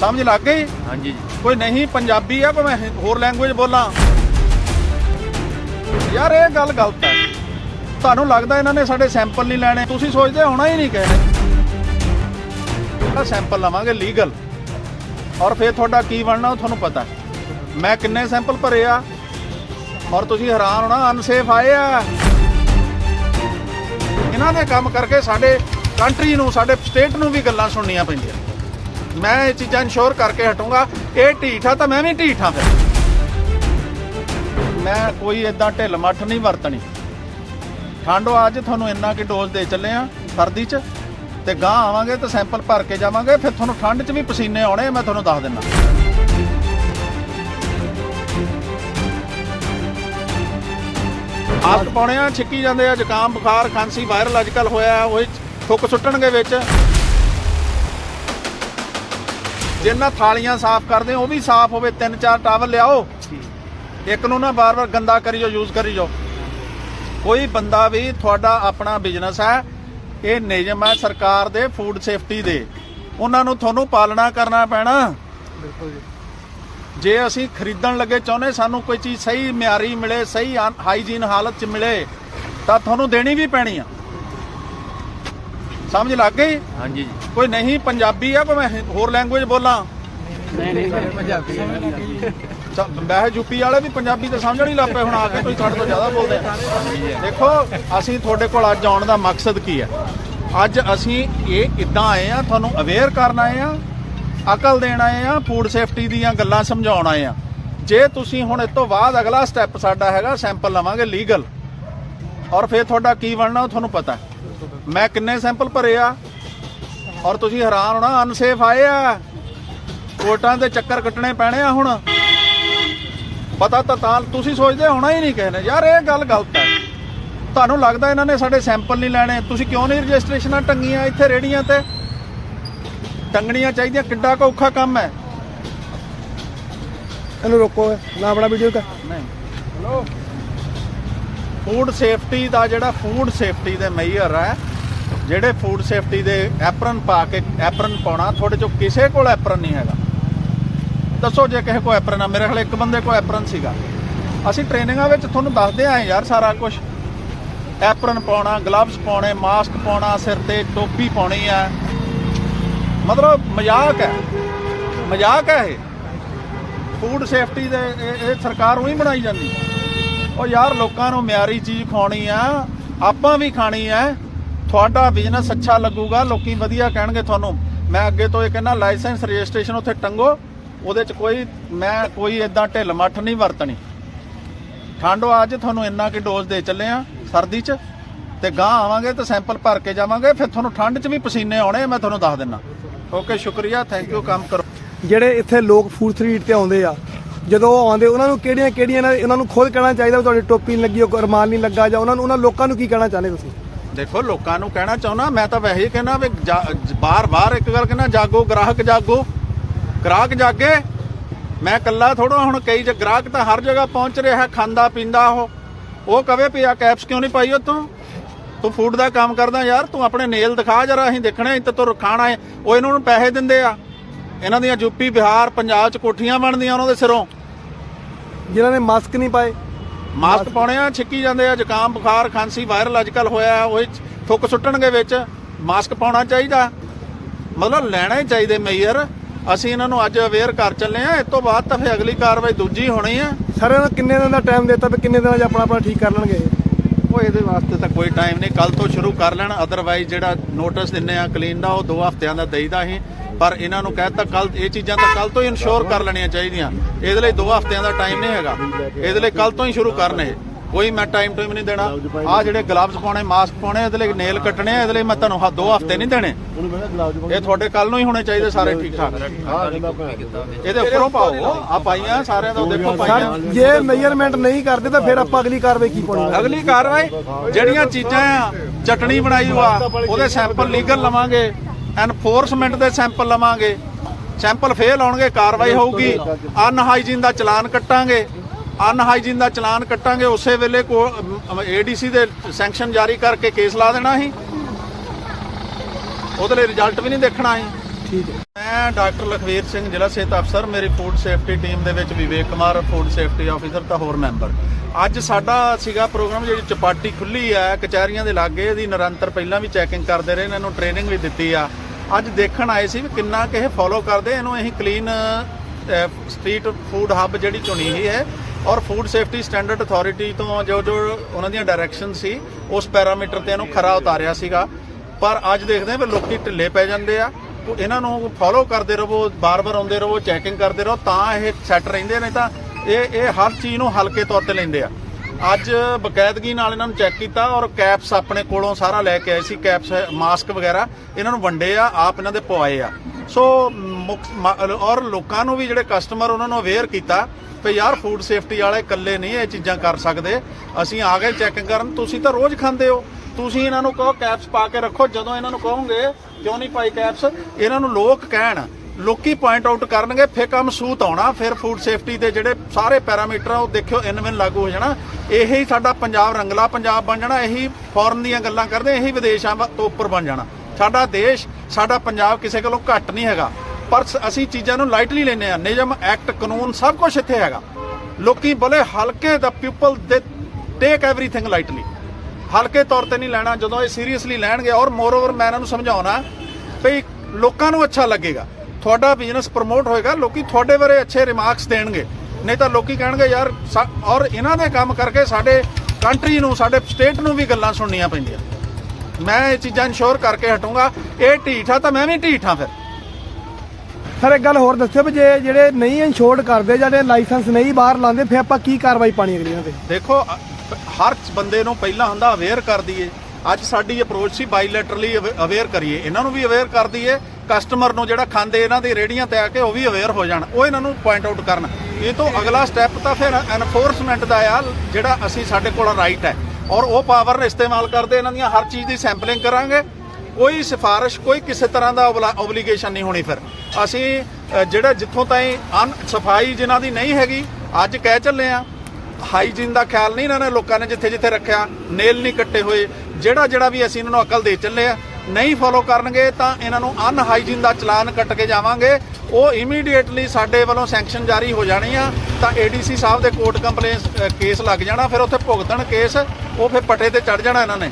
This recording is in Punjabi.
ਸਮਝ ਲੱਗ ਗਈ? ਹਾਂਜੀ ਜੀ। ਕੋਈ ਨਹੀਂ ਪੰਜਾਬੀ ਆ ਹਿ- ਹੋਰ ਲੈਂਗੁਏਜ ਬੋਲਾਂ। ਯਾਰ ਇਹ ਗੱਲ ਗਲਤ ਹੈ ਤੁਹਾਨੂੰ ਲੱਗਦਾ ਇਹਨਾਂ ਨੇ ਸਾਡੇ ਸੈਂਪਲ ਨਹੀਂ ਲੈਣੇ? ਤੁਸੀਂ ਸੋਚਦੇ ਹੋਣਾ ਹੀ ਨਹੀਂ ਕਿਸੇ ਨੇ। ਸੈਂਪਲ ਲਵਾਂਗੇ ਲੀਗਲ ਔਰ ਫਿਰ ਤੁਹਾਡਾ ਕੀ ਬਣਨਾ ਉਹ ਤੁਹਾਨੂੰ ਪਤਾ। ਹੈ। ਮੈਂ ਕਿੰਨੇ ਸੈਂਪਲ ਭਰੇ ਆ? ਔਰ ਤੁਸੀਂ ਹੈਰਾਨ ਹੋਣਾ ਅਨਸੇਫ ਆਏ ਆ। ਇਹਨਾਂ ਦੇ ਕੰਮ ਕਰਕੇ ਸਾਡੇ ਕੰਟਰੀ ਨੂੰ ਸਾਡੇ ਸਟੇਟ ਨੂੰ ਵੀ ਗੱਲਾਂ ਸੁਣਨੀਆਂ ਪੈਂਦੀਆਂ। ਮੈਂ ਇਹ ਚੀਜ਼ਾਂ ਇਨਸ਼ੋਰ ਕਰਕੇ ਹਟੂੰਗਾ। ਇਹ ਢੀਠ ਆ ਤਾਂ ਮੈਂ ਵੀ ਢੀਠ ਆ ਫਿਰ। ਮੈਂ ਕੋਈ ਇਦਾਂ ਢਿੱਲ ਮੱਠ ਨਹੀਂ ਵਰਤਣੀ। ਠੰਡੋ ਅੱਜ ਤੁਹਾਨੂੰ ਇੰਨਾ ਕਿ ਡੋਜ਼ ਦੇ ਚੱਲੇ ਆ, ਸਰਦੀ 'ਚ। ਤੇ ਗਾਂ ਆਵਾਂਗੇ ਤਾਂ ਸੈਂਪਲ ਭਰ ਕੇ ਜਾਵਾਂਗੇ, ਫਿਰ ਤੁਹਾਨੂੰ ਠੰਡ 'ਚ ਵੀ ਪਸੀਨੇ ਆਉਣੇ ਮੈਂ ਤੁਹਾਨੂੰ ਦੱਸ ਦਿੰਦਾ। ਆਦਤ ਪਾਉਣੇ ਆ, ਛਿੱਕੀ ਜਾਂਦੇ ਆ, ਜ਼ੁਕਾਮ, ਬੁਖਾਰ, ਖਾਂਸੀ ਵਾਇਰਲ ਅੱਜਕੱਲ ਹੋਇਆ, ਉਹ ਥੁੱਕ ਸੁੱਟਣਗੇ ਵਿੱਚ। ਜਿੰਨਾ ਥਾਲੀਆਂ ਸਾਫ਼ ਕਰਦੇ ਉਹ ਵੀ ਸਾਫ਼ ਹੋਵੇ ਤਿੰਨ ਚਾਰ ਟਾਵਲ ਲਿਆਓ। ਇੱਕ ਨੂੰ ਨਾ ਬਾਰ-ਬਾਰ ਗੰਦਾ ਕਰੀ ਜਾਓ ਯੂਜ਼ ਕਰੀ ਜਾਓ। ਕੋਈ ਬੰਦਾ ਵੀ ਤੁਹਾਡਾ ਆਪਣਾ ਬਿਜ਼ਨਸ ਹੈ ਇਹ ਨਿਯਮ ਹੈ ਸਰਕਾਰ ਦੇ ਫੂਡ ਸੇਫਟੀ ਦੇ। ਉਹਨਾਂ ਨੂੰ ਤੁਹਾਨੂੰ ਪਾਲਣਾ ਕਰਨਾ ਪੈਣਾ। ਬਿਲਕੁਲ ਜੀ। ਜੇ ਅਸੀਂ ਖਰੀਦਣ ਲੱਗੇ ਚਾਹੁੰਦੇ ਸਾਨੂੰ ਕੋਈ ਚੀਜ਼ ਸਹੀ ਮਿਆਰੀ ਮਿਲੇ ਸਹੀ ਹਾਈਜੀਨ ਹਾਲਤ 'ਚ ਮਿਲੇ ਤਾਂ ਤੁਹਾਨੂੰ ਦੇਣੀ ਵੀ ਪੈਣੀ ਆ। ਸਮਝ ਲੱਗ ਗਈ? ਹਾਂਜੀ ਜੀ। ਕੋਈ ਨਹੀਂ ਪੰਜਾਬੀ ਆ ਕੋਈ ਮੈਂ ਹਿ- ਹੋਰ ਲੈਂਗੁਏਜ ਬੋਲਾਂ? ਨਹੀਂ ਨਹੀਂ ਪੰਜਾਬੀ ਚ- ਵੈਸੇ ਯੂਪੀ ਵਾਲੇ ਵੀ ਪੰਜਾਬੀ ਤੇ ਸਮਝਣ ਹੀ ਲੱਪੇ ਹੁਣ ਆ ਕੇ ਤੁਸੀਂ ਸਾਡੇ ਤੋਂ ਜ਼ਿਆਦਾ ਬੋਲਦੇ। ਆ ਦੇਖੋ ਅਸੀਂ ਤੁਹਾਡੇ ਕੋਲ ਅੱਜ ਆਉਣ ਦਾ ਮਕਸਦ ਕੀ ਹੈ ਅੱਜ ਅਸੀਂ ਇਹ ਇਦਾਂ ਆਏ ਆ ਤੁਹਾਨੂੰ ਅਵੇਅਰ ਕਰਨ ਆਏ ਆ ਅਕਲ ਦੇਣ ਆਏ ਆ ਫੂਡ ਸੇਫਟੀ ਦੀਆਂ ਗੱਲਾਂ ਸਮਝਾਉਣ ਆਏ ਆ। ਜੇ ਤੁਸੀਂ ਹੁਣ ਇਸ ਤੋਂ ਬਾਅਦ ਅਗਲਾ ਸਟੈਪ ਸਾਡਾ ਹੈਗਾ ਸੈਂਪਲ ਲਵਾਂਗੇ ਲੀਗਲ ਔਰ ਫਿਰ ਤੁਹਾਡਾ ਕੀ ਬਣਨਾ ਉਹ ਤੁਹਾਨੂੰ ਪਤਾ। ਹੈ। ਮੈਂ ਕਿੰਨੇ ਸੈਂਪਲ ਭਰੇ ਆ? ਔਰ ਤੁਸੀਂ ਹੈਰਾਨ ਹੋਣਾ ਅਨਸੇਫ ਆਏ ਆ। ਕੋਰਟਾਂ ਦੇ ਚੱਕਰ ਕੱਟਣੇ ਪੈਣੇ ਆ ਹੁਣ। ਪਤਾ ਤਾਂ ਤਾਂ ਤੁਸੀਂ ਸੋਚਦੇ ਹੋਣਾ ਹੀ ਨਹੀਂ ਨੇ। ਯਾਰ ਇਹ ਗੱਲ ਗਲਤ ਹੈ। ਤੁਹਾਨੂੰ ਲੱਗਦਾ ਇਹਨਾਂ ਨੇ ਸਾਡੇ ਸੈਂਪਲ ਨਹੀਂ ਲੈਣੇ? ਤੁਸੀਂ ਕਿਉਂ ਨਹੀਂ ਰਜਿਸਟ੍ਰੇਸ਼ਨਾਂ ਟੰਗੀਆਂ ਇੱਥੇ ਰੇੜੀਆਂ ਤੇ? ਟੰਗਣੀਆਂ ਚਾਹੀਦੀਆਂ ਕਿੱਡਾ ਕੁ ਔਖਾ ਕੰਮ ਹੈ। ਇਹਨੂੰ ਰੋਕੋ ਨਾ ਆਪਣਾ ਵੀਡੀਓ ਕਰ। ਨਹੀਂ। ਫੂਡ ਸੇਫਟੀ ਦਾ ਜਿਹੜਾ ਫੂਡ ਸੇਫਟੀ ਦੇ ਮੇਜਰ ਹੈ ਜਿਹੜੇ ਫੂਡ ਸੇਫਟੀ ਦੇ ਐਪਰਨ ਪਾ ਕੇ ਐਪਰਨ ਪਾਉਣਾ, ਤੁਹਾਡੇ ਚੋਂ ਕਿਸੇ ਕੋਲ ਐਪਰਨ ਨਹੀਂ ਹੈਗਾ। ਦੱਸੋ ਜੇ ਕਿਸੇ ਕੋਲ ਐਪਰਨ ਆ, ਮੇਰੇ ਖਿਆਲ ਇੱਕ ਬੰਦੇ ਕੋਲ ਐਪਰਨ ਸੀਗਾ। ਅਸੀਂ ਟ੍ਰੇਨਿੰਗਾਂ ਵਿੱਚ ਤੁਹਾਨੂੰ ਦੱਸਦੇ ਆਏ ਯਾਰ ਸਾਰਾ ਕੁਝ ਐਪਰਨ ਪਾਉਣਾ ਗਲਵਸ ਪਾਉਣੇ ਮਾਸਕ ਪਾਉਣਾ, ਸਿਰ ਤੇ ਟੋਪੀ ਪਾਉਣੀ ਆ। ਮਤਲਬ ਮਜ਼ਾਕ ਹੈ। ਮਜ਼ਾਕ ਹੈ ਇਹ। ਫੂਡ ਸੇਫਟੀ ਦੇ ਇਹ ਸਰਕਾਰ ਉਹੀ ਬਣਾਈ ਜਾਂਦੀ। ਉਹ ਯਾਰ ਲੋਕਾਂ ਨੂੰ ਮਿਆਰੀ ਚੀਜ਼ ਖਾਣੀ ਆ, ਆਪਾਂ ਵੀ ਖਾਣੀ ਆ। ਤੁਹਾਡਾ ਬਿਜ਼ਨਸ ਅੱਛਾ ਲੱਗੂਗਾ, ਲੋਕੀ ਵਧੀਆ ਕਹਿਣਗੇ ਤੁਹਾਨੂੰ। ਮੈਂ ਅੱਗੇ ਤੋਂ ਇਹ ਕਹਿੰਦਾ ਲਾਇਸੈਂਸ ਰਜਿਸਟ੍ਰੇਸ਼ਨ ਉੱਥੇ ਟੰਗੋ। ਉਹਦੇ ਚ ਕੋਈ, ਮੈਂ ਕੋਈ ਇਦਾਂ ਢਿੱਲ ਮੱਠ ਨਹੀਂ ਵਰਤਣੀ। ਠੰਡੋ ਅੱਜ ਤੁਹਾਨੂੰ ਇੰਨਾ ਕਿ ਡੋਜ਼ ਦੇ ਚੱਲੇ ਆ, ਸਰਦੀ ਚ, ਤੇ ਗਾਂ ਆਵਾਂਗੇ ਤਾਂ ਸੈਂਪਲ ਭਰ ਕੇ ਜਾਵਾਂਗੇ, ਫਿਰ ਤੁਹਾਨੂੰ ਠੰਡ ਚ ਵੀ ਪਸੀਨੇ ਆਉਣੇ ਮੈਂ ਤੁਹਾਨੂੰ ਦੱਸ ਦਿੰਦਾ। ਓਕੇ ਸ਼ੁਕਰੀਆ ਥੈਂਕ ਯੂ ਕੰਮ ਕਰੋ। ਜਿਹੜੇ ਇੱਥੇ ਲੋਕ ਫੂਡ ਸਟਰੀਟ ਤੇ ਆਉਂਦੇ ਆ, ਜਦੋਂ ਉਹ ਆਉਂਦੇ, ਉਹਨਾਂ ਨੂੰ ਕਿਹੜੀਆਂ ਕਿਹੜੀਆਂ ਇਹਨਾਂ- ਨੂੰ ਖੁਦ ਕਹਿਣਾ ਚਾਹੀਦਾ ਤੁਹਾਡੀ ਟੋਪੀ ਨਹੀਂ ਲੱਗੀ, ਉਹ ਰਮਾਲ ਨਹੀਂ ਲੱਗਾ, ਜਾਂ ਉਹਨਾਂ ਨੂੰ, ਉਹਨਾਂ ਲੋਕਾਂ ਨੂੰ ਕੀ ਕਹਿਣਾ ਚਾਹੁੰਦੇ ਤੁਸੀਂ? ਦੇਖੋ, ਲੋਕਾਂ ਨੂੰ ਕਹਿਣਾ ਚਾਹੁੰਦਾ, ਮੈਂ ਤਾਂ ਵੈਸੇ ਹੀ ਕਹਿਣਾ ਵੀ ਬਾਰ-ਬਾਰ ਇੱਕ ਗੱਲ ਕਹਿਣਾ ਜਾਗੋ, ਗ੍ਰਾਹਕ ਜਾਗੋ। ਗ੍ਰਾਹਕ ਜਾਗੇ। ਮੈਂ ਕੱਲਾ ਥੋੜਾ ਹੁਣ ਕਈ ਜ ਗ੍ਰਾਹਕ ਤਾਂ ਹਰ ਜਗ੍ਹਾ ਪਹੁੰਚ ਰਿਹਾ ਖਾਂਦਾ, ਪੀਂਦਾ ਉਹ। ਉਹ ਕਵੇ ਵੀ ਆ ਕੈਪਸ ਕਿਉਂ ਨਹੀਂ ਪਾਈ ਉਹ ਤੂੰ ਤੂੰ ਫੂਡ ਦਾ ਕੰਮ ਕਰਦਾ ਯਾਰ, ਤੂੰ ਆਪਣੇ ਨੇਲ ਦਿਖਾ ਜਰਾ, ਅਸੀਂ ਦੇਖਣਾ, ਇੱਥੇ ਤੂੰ ਖਾਣਾ ਹੈ ਉਹ ਇਹਨਾਂ ਨੂੰ ਪੈਸੇ ਦਿੰਦੇ ਆ। ਇਹਨਾਂ ਦੀਆਂ ਯੂਪੀ ਬਿਹਾਰ, ਪੰਜਾਬ ਚ ਕੋਠੀਆਂ ਬਣਦੀਆਂ ਉਹਨਾਂ ਦੇ ਸਿਰੋਂ। ਜਿਨ੍ਹਾਂ ਨੇ ਮਾਸਕ ਨਹੀਂ ਪਾਏ। ਮਾਸਕ ਪਾਉਣੇ ਆ ਛਿੱਕੀ ਜਾਂਦੇ ਆ ਜ਼ੁਕਾਮ ਬੁਖਾਰ ਖਾਂਸੀ ਵਾਇਰਲ ਅੱਜਕੱਲ ਹੋਇਆ ਉਹ ਥੁੱਕ ਸੁੱਟਣਗੇ ਵਿੱਚ। ਮਾਸਕ ਪਾਉਣਾ ਚਾਹੀਦਾ। ਮਤਲਬ ਲੈਣਾ ਹੀ ਚਾਹੀਦੇ ਮੇਜਰ ਅਸੀਂ ਇਹਨਾਂ ਨੂੰ ਅੱਜ ਅਵੇਅਰ ਕਰ ਚੱਲੇ ਆ। ਇਸ ਤੋਂ ਬਾਅਦ ਤਾਂ ਫਿਰ ਅਗਲੀ ਕਾਰਵਾਈ ਦੂਜੀ ਹੋਣੀ ਆ। ਸਰ ਇਹਨਾਂ ਕਿੰਨੇ ਦਿਨ ਦਾ ਟਾਈਮ ਦਿੱਤਾ ਵੀ ਕਿੰਨੇ ਦਿਨਾਂ 'ਚ ਆਪਣਾ ਆਪਣਾ ਠੀਕ ਕਰ ਲੈਣਗੇ? ਉਹ ਇਹਦੇ ਵਾਸਤੇ ਤਾਂ ਕੋਈ ਟਾਈਮ ਨਹੀਂ। ਕੱਲ ਤੋਂ ਸ਼ੁਰੂ ਕਰ ਲੈਣ। ਅਦਰਵਾਈਜ਼ ਜਿਹੜਾ ਨੋਟਿਸ ਦਿੰਨੇ ਆ ਕਲੀਨ ਦਾ ਉਹ 2 ਹਫ਼ਤਿਆਂ ਦਾ ਦੇਈਦਾ ਅਸੀਂ। ਪਰ ਇਹਨਾਂ ਨੂੰ ਕਹਿਤਾ ਕੱਲ ਇਹ ਚੀਜ਼ਾਂ ਤਾਂ ਕੱਲ ਤੋਂ ਹੀ ਇਨਸ਼ੋਰ ਕਰ ਲੈਣੀਆਂ ਚਾਹੀਦੀਆਂ। ਇਹਦੇ ਲਈ 2 ਹਫ਼ਤਿਆਂ ਦਾ ਟਾਈਮ ਨਹੀਂ ਹੈਗਾ। ਇਹਦੇ ਲਈ ਕੱਲ ਤੋਂ ਹੀ ਸ਼ੁਰੂ ਕਰਨੇ। ਕੋਈ ਮੈਂ ਟਾਈਮ ਟਾਈਮ ਨਹੀਂ ਦੇਣਾ। ਆ ਜਿਹੜੇ ਗਲਵਸ ਪਾਉਣੇ ਮਾਸਕ ਪਾਉਣੇ ਇਹਦੇ ਲਈ ਨੇਲ ਕੱਟਣੇ ਇਹਦੇ ਲਈ ਮੈਂ ਤੁਹਾਨੂੰ 2 ਹਫ਼ਤੇ ਨਹੀਂ ਦੇਣੇ। ਇਹ ਤੁਹਾਡੇ ਕੱਲ ਨੂੰ ਹੀ ਹੋਣੇ ਚਾਹੀਦੇ ਸਾਰੇ ਠੀਕ ਠਾਕ ਇਹਦੇ ਉੱਪਰੋਂ ਪਾਓ। ਆ ਪਾਈਆਂ ਸਾਰਿਆਂ ਦਾ ਦੇਖੋ ਪਾਈਆਂ। ਜੇ ਮੇਜਰਮੈਂਟ ਨਹੀਂ ਕਰਦੇ ਤਾਂ ਫਿਰ ਆਪਾਂ ਅਗਲੀ ਕਾਰਵਾਈ ਕੀ ਪਾਉਣੀ? ਅਗਲੀ ਕਾਰਵਾਈ ਜਿਹੜੀਆਂ ਚੀਜ਼ਾਂ ਆ ਚਟਣੀ ਬਣਾਈ ਹੋਆ ਉਹਦੇ ਸੈਂਪਲ ਲੀਗਲ ਲਵਾਂਗੇ। ਐਨਫੋਰਸਮੈਂਟ ਦੇ ਸੈਂਪਲ ਲਵਾਂਗੇ। ਸੈਂਪਲ ਫੇਲ ਆਉਣਗੇ ਕਾਰਵਾਈ ਹੋਊਗੀ। ਅਨਹਾਈਜੀਨ ਦਾ ਚਲਾਨ ਕੱਟਾਂਗੇ। ਅਨਹਾਈਜੀਨ ਦਾ ਚਲਾਨ ਕੱਟਾਂਗੇ ਉਸੇ ਵੇਲੇ ਕੋ ਏਡੀਸੀ ਦੇ ਸੈਂਕਸ਼ਨ ਜਾਰੀ ਕਰਕੇ ਕੇਸ ਲਾ ਦੇਣਾ ਸੀ। ਉਹਦੇ ਲਈ ਰਿਜ਼ਲਟ ਵੀ ਨਹੀਂ ਦੇਖਣਾ ਸੀ। ਠੀਕ ਹੈ। ਮੈਂ ਡਾਕਟਰ ਲਖਵੀਰ ਸਿੰਘ ਜ਼ਿਲ੍ਹਾ ਸਿਹਤ ਅਫਸਰ ਮੇਰੀ ਫੂਡ ਸੇਫਟੀ ਟੀਮ ਦੇ ਵਿੱਚ Vivek Kumar food safety officer ਤਾਂ ਹੋਰ ਮੈਂਬਰ ਅੱਜ ਸਾਡਾ ਸੀਗਾ ਪ੍ਰੋਗਰਾਮ ਜਿਹੜੀ ਚਪਾਟੀ ਖੁੱਲੀ ਆ ਕਚਹਿਰੀਆਂ ਦੇ ਲਾਗੇ ਇਹਦੀ ਨਿਰੰਤਰ ਪਹਿਲਾਂ ਵੀ ਚੈਕਿੰਗ ਕਰਦੇ ਰਹੇ ਇਹਨਾਂ ਨੂੰ ਟ੍ਰੇਨਿੰਗ ਵੀ ਦਿੱਤੀ ਆ। ਅੱਜ ਦੇਖਣ ਆਏ ਸੀ ਵੀ ਕਿੰਨਾ ਕਿ ਇਹ ਫੋਲੋ ਕਰਦੇ, ਇਹਨੂੰ ਅਸੀਂ ਕਲੀਨ ਸਟਰੀਟ ਫੂਡ ਹੱਬ ਜਿਹੜੀ ਚੁਣੀ ਹੀ ਹੈ ਔਰ ਫੂਡ ਸੇਫਟੀ ਸਟੈਂਡਰਡ ਅਥਾਰਟੀ ਤੋਂ ਜੋ ਜੋ ਉਹਨਾਂ ਦੀਆਂ ਡਾਇਰੈਕਸ਼ਨ ਸੀ, ਉਸ ਪੈਰਾਮੀਟਰ ਤੇ ਇਹਨੂੰ ਖਰਾ ਉਤਾਰਿਆ ਸੀਗਾ। ਪਰ ਅੱਜ ਦੇਖਦੇ ਹਾਂ ਵੀ ਲੋਕੀ ਢਿੱਲੇ ਪੈ ਜਾਂਦੇ ਆ ਇਹਨਾਂ ਨੂੰ ਫੋਲੋ ਕਰਦੇ ਰਹੋ, ਬਾਰ-ਬਾਰ ਆਉਂਦੇ ਰਹੋ ਚੈਕਿੰਗ ਕਰਦੇ ਰਹੋ, ਤਾਂ ਇਹ ਸੈੱਟ ਰਹਿੰਦੇ ਨੇ ਤਾਂ ਇਹ ਇਹ ਹਰ ਚੀਜ਼ ਨੂੰ ਹਲਕੇ ਤੌਰ ਤੇ ਲੈਂਦੇ ਆ। ਅੱਜ ਬਕਾਇਦਗੀ ਨਾਲ ਇਹਨਾਂ ਨੂੰ ਚੈੱਕ ਕੀਤਾ ਔਰ ਕੈਪਸ ਆਪਣੇ ਕੋਲੋਂ ਸਾਰਾ ਲੈ ਕੇ ਆਏ ਸੀ, ਕੈਪਸ, ਮਾਸਕ ਵਗੈਰਾ। ਇਹਨਾਂ ਨੂੰ ਵੰਡੇ ਆ, ਆਪ ਇਹਨਾਂ ਦੇ ਪਵਾਏ ਆ। ਸੋ, ਮੁੱਖ- ਔਰ ਲੋਕਾਂ ਨੂੰ ਵੀ ਜਿਹੜੇ ਕਸਟਮਰ ਉਹਨਾਂ ਨੂੰ ਅਵੇਅਰ ਕੀਤਾ ਵੀ ਯਾਰ ਫੂਡ ਸੇਫਟੀ ਵਾਲੇ ਇਕੱਲੇ ਨਹੀਂ ਇਹ ਚੀਜ਼ਾਂ ਕਰ ਸਕਦੇ। ਅਸੀਂ ਆ ਗਏ ਚੈੱਕ ਕਰਨ, ਤੁਸੀਂ ਤਾਂ ਰੋਜ਼ ਖਾਂਦੇ ਹੋ। ਤੁਸੀਂ ਇਹਨਾਂ ਨੂੰ ਕਹੋ ਕੈਪਸ ਪਾ ਕੇ ਰੱਖੋ, ਜਦੋਂ ਇਹਨਾਂ ਨੂੰ ਕਹੋਗੇ, ਕਿਉਂ ਨਹੀਂ ਪਾਈ ਕੈਪਸ? ਇਹਨਾਂ ਨੂੰ ਲੋਕ ਕਹਿਣ ਲੋਕੀ ਪੁਆਇੰਟ ਆਊਟ ਕਰਨਗੇ, ਫੇਰ ਕੰਮ ਸੂਤ ਆਉਣਾ, ਫਿਰ ਫੂਡ ਸੇਫਟੀ ਦੇ ਜਿਹੜੇ ਸਾਰੇ ਪੈਰਾਮੀਟਰ ਆ, ਉਹ ਦੇਖਿਓ ਇਨਵਿਨ ਲਾਗੂ ਹੋ ਜਾਣਾ। ਇਹੀ ਸਾਡਾ ਪੰਜਾਬ ਰੰਗਲਾ ਪੰਜਾਬ ਬਣ ਜਾਣਾ, ਇਹੀ ਫੋਰਨ ਦੀਆਂ ਗੱਲਾਂ ਕਰਦੇ, ਇਹੀ ਵਿਦੇਸ਼ਾਂ ਵ- ਤੋਂ ਉੱਪਰ ਬਣ ਜਾਣਾ। ਸਾਡਾ ਦੇਸ਼, ਸਾਡਾ ਪੰਜਾਬ ਕਿਸੇ ਕੋਲੋਂ ਘੱਟ ਨਹੀਂ ਹੈਗਾ। ਪਰ ਅਸੀਂ ਚੀਜ਼ਾਂ ਨੂੰ ਲਾਈਟਲੀ ਲੈਨੇ ਆ ਨਿਯਮ ਐਕਟ ਕਾਨੂੰਨ ਸਭ ਕੁਝ ਇੱਥੇ ਹੈਗਾ। ਲੋਕੀ ਬੋਲੇ ਹਲਕੇ ਦਾ ਪੀਪਲ ਦੇ ਟੇਕ ਐਵਰੀਥਿੰਗ ਲਾਈਟਲੀ ਹਲਕੇ ਤੌਰ ਤੇ ਨਹੀਂ ਲੈਣਾ, ਜਦੋਂ ਇਹ ਸੀਰੀਅਸਲੀ ਲੈਣਗੇ, ਔਰ ਮੋਰ ਓਵਰ ਮੈਂ ਇਹਨਾਂ ਨੂੰ ਸਮਝਾਉਣਾ ਵੀ ਲੋਕਾਂ ਨੂੰ ਅੱਛਾ ਲੱਗੇਗਾ। ਤੁਹਾਡਾ ਬਿਜ਼ਨਸ ਪ੍ਰਮੋਟ ਹੋਏਗਾ ਲੋਕੀ ਤੁਹਾਡੇ ਬਾਰੇ ਅੱਛੇ ਰਿਮਾਰਕਸ ਦੇਣਗੇ। ਨਹੀਂ ਤਾਂ ਲੋਕੀ ਕਹਿਣਗੇ ਯਾਰ ਔਰ ਇਹਨਾਂ ਦੇ ਕੰਮ ਕਰਕੇ ਸਾਡੇ ਕੰਟਰੀ ਨੂੰ ਸਾਡੇ ਸਟੇਟ ਨੂੰ ਵੀ ਗੱਲਾਂ ਸੁਣਨੀਆਂ ਪੈਂਦੀਆਂ। ਮੈਂ ਇਹ ਚੀਜ਼ਾਂ ਇਨਸ਼ੋਰ ਕਰਕੇ ਹਟੂੰਗਾ। ਇਹ ਢੀਠ ਤਾਂ ਮੈਂ ਵੀ ਢੀਠ ਫਿਰ। ਸਰ ਇੱਕ ਗੱਲ ਹੋਰ ਦੱਸਿਓ ਵੀ ਜੇ ਜਿਹੜੇ ਨਹੀਂ ਇੰਸ਼ੋਰਡ ਕਰਦੇ ਜਿਹੜੇ ਲਾਇਸੈਂਸ ਨਹੀਂ ਬਾਹਰ ਲਾਉਂਦੇ ਫਿਰ ਆਪਾਂ ਕੀ ਕਾਰਵਾਈ ਪਾਣੀ ਅਗਲੀਆਂ ਤੇ ਦੇਖੋ ਹਰ ਬੰਦੇ ਨੂੰ ਪਹਿਲਾਂ ਹੁੰਦਾ ਅਵੇਅਰ ਕਰ ਦਈਏ। ਅੱਜ ਸਾਡੀ ਅਪਰੋਚ ਸੀ ਬਾਇਲੈਟਰਲੀ ਅਵੇਅਰ ਕਰੀਏ। ਇਹਨਾਂ ਨੂੰ ਵੀ ਅਵੇਅਰ ਕਰ ਦਈਏ। ਕਸਟਮਰ ਨੂੰ ਜਿਹੜਾ ਖਾਂਦੇ ਇਹਨਾਂ ਦੀ ਰੇੜੀਆਂ ਤੇ ਆ ਕੇ ਉਹ ਵੀ ਅਵੇਅਰ ਹੋ ਜਾਣ, ਉਹ ਇਹਨਾਂ ਨੂੰ ਪੁਆਇੰਟ ਆਊਟ ਕਰਨ। ਇਹ ਤੋਂ ਅਗਲਾ ਸਟੈਪ ਤਾਂ ਫਿਰ ਐਨਫੋਰਸਮੈਂਟ ਦਾ ਆ, ਜਿਹੜਾ ਅਸੀਂ ਸਾਡੇ ਕੋਲ ਰਾਈਟ ਹੈ। ਔਰ ਉਹ ਪਾਵਰ ਇਸਤੇਮਾਲ ਕਰਦੇ, ਇਹਨਾਂ ਦੀਆਂ ਹਰ ਚੀਜ਼ ਦੀ ਸੈਂਪਲਿੰਗ ਕਰਾਂਗੇ। ਕੋਈ ਸਿਫਾਰਿਸ਼, ਕੋਈ ਕਿਸੇ ਤਰ੍ਹਾਂ ਦਾ ਓਬਲੀਗੇਸ਼ਨ ਨਹੀਂ ਹੋਣੀ ਫਿਰ। ਅਸੀਂ ਜਿਹੜਾ ਜਿੱਥੋਂ ਤਾਈਂ ਅਨ, ਸਫ਼ਾਈ ਜਿਨ੍ਹਾਂ ਦੀ ਨਹੀਂ ਹੈਗੀ, ਅੱਜ ਕਹਿ ਚੱਲੇ ਆ ਹਾਈਜੀਨ ਦਾ ਖਿਆਲ ਨਹੀਂ ਇਹਨਾਂ ਨੇ ਲੋਕਾਂ ਨੇ ਜਿੱਥੇ ਜਿੱਥੇ ਰੱਖਿਆ, ਨੇਲ ਨਹੀਂ ਕੱਟੇ ਹੋਏ। ਜਿਹੜਾ ਜਿਹੜਾ ਵੀ ਅਸੀਂ ਇਹਨਾਂ ਨੂੰ ਅਕਲ ਦੇ ਚੱਲੇ ਆ ਨਹੀਂ ਫੋਲੋ ਕਰਨਗੇ ਤਾਂ ਇਹਨਾਂ ਨੂੰ ਅਨਹਾਈਜੀਨ ਦਾ ਚਲਾਨ ਕੱਟ ਕੇ ਜਾਵਾਂਗੇ। ਉਹ ਇਮੀਡੀਏਟਲੀ ਸਾਡੇ ਵੱਲੋਂ ਸੈਂਕਸ਼ਨ ਜਾਰੀ ਹੋ ਜਾਣੀ ਆ, ਤਾਂ ਏਡੀਸੀ ਸਾਹਿਬ ਦੇ ਕੋਰਟ ਕੰਪਲੇਂਸ ਕੇਸ ਲੱਗ ਜਾਣਾ, ਫਿਰ ਉੱਥੇ ਭੁਗਤਣ ਕੇਸ ਉਹ ਫਿਰ ਪਟੇ ਤੇ ਚੜ ਜਾਣਾ ਇਹਨਾਂ ਨੇ।